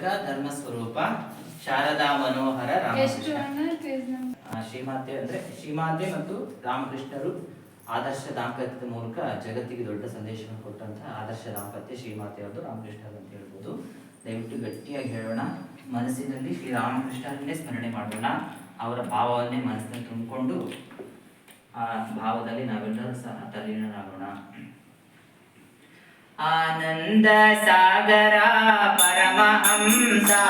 ಪುಸ್ತಕ ಧರ್ಮ ಸ್ವರೂಪ ಶಾರದಾ ಮನೋಹರ ರಾಮಕೃಷ್ಣ ಶ್ರೀಮಾತೆ ಅಂದ್ರೆ ಶ್ರೀಮಾತೆ ಮತ್ತು ರಾಮಕೃಷ್ಣರು ಆದರ್ಶ ದಾಂಪತ್ಯದ ಮೂಲಕ ಜಗತ್ತಿಗೆ ದೊಡ್ಡ ಸಂದೇಶವನ್ನು ಕೊಟ್ಟಂತಹ ಆದರ್ಶ ದಾಂಪತ್ಯ ಶ್ರೀಮಾತೆಯವರು ರಾಮಕೃಷ್ಣ ಅಂತ ಹೇಳ್ಬೋದು. ದಯವಿಟ್ಟು ಗಟ್ಟಿಯಾಗಿ ಹೇಳೋಣ. ಮನಸ್ಸಿನಲ್ಲಿ ಶ್ರೀ ರಾಮಕೃಷ್ಣರನ್ನೇ ಸ್ಮರಣೆ ಮಾಡೋಣ. ಅವರ ಭಾವವನ್ನೇ ಮನಸ್ಸಿನಲ್ಲಿ ತುಂಬಿಕೊಂಡು ಆ ಭಾವದಲ್ಲಿ ನಾವೆಲ್ಲರೂ ಸಹ ತಲ್ಲೀನರಾಗೋಣ. आनन्दसागरा परमहंसा।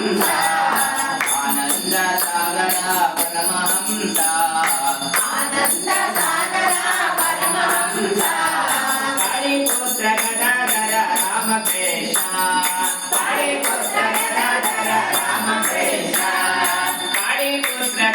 పరమహంస ఆనంద సాగర పరమహంస ఆనంద సాగర పరమహంస హరిపుత్ర గదాధర రామకృష్ణ హరిపుత్ర గదాధర రామకృష్ణ హరిపుత్ర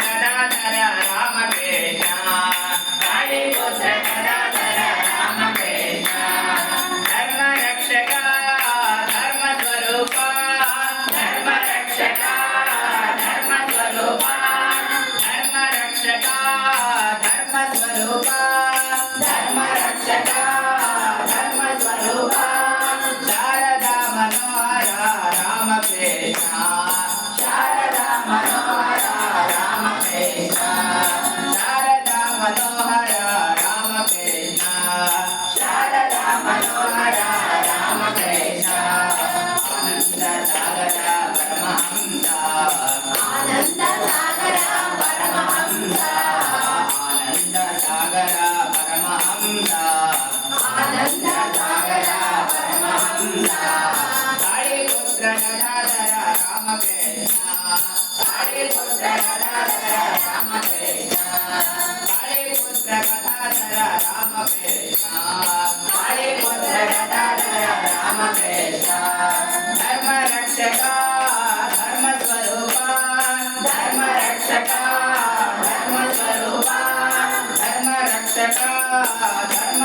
రక్షక ధర్మ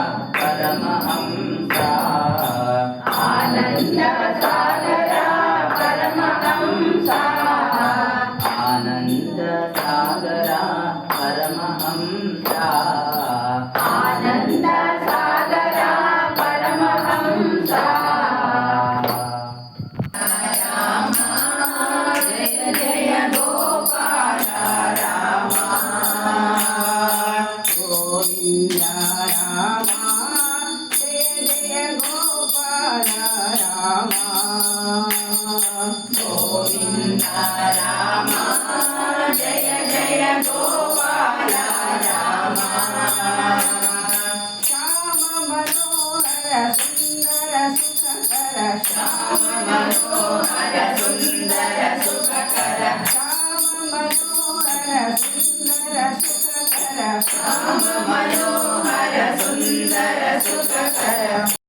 that I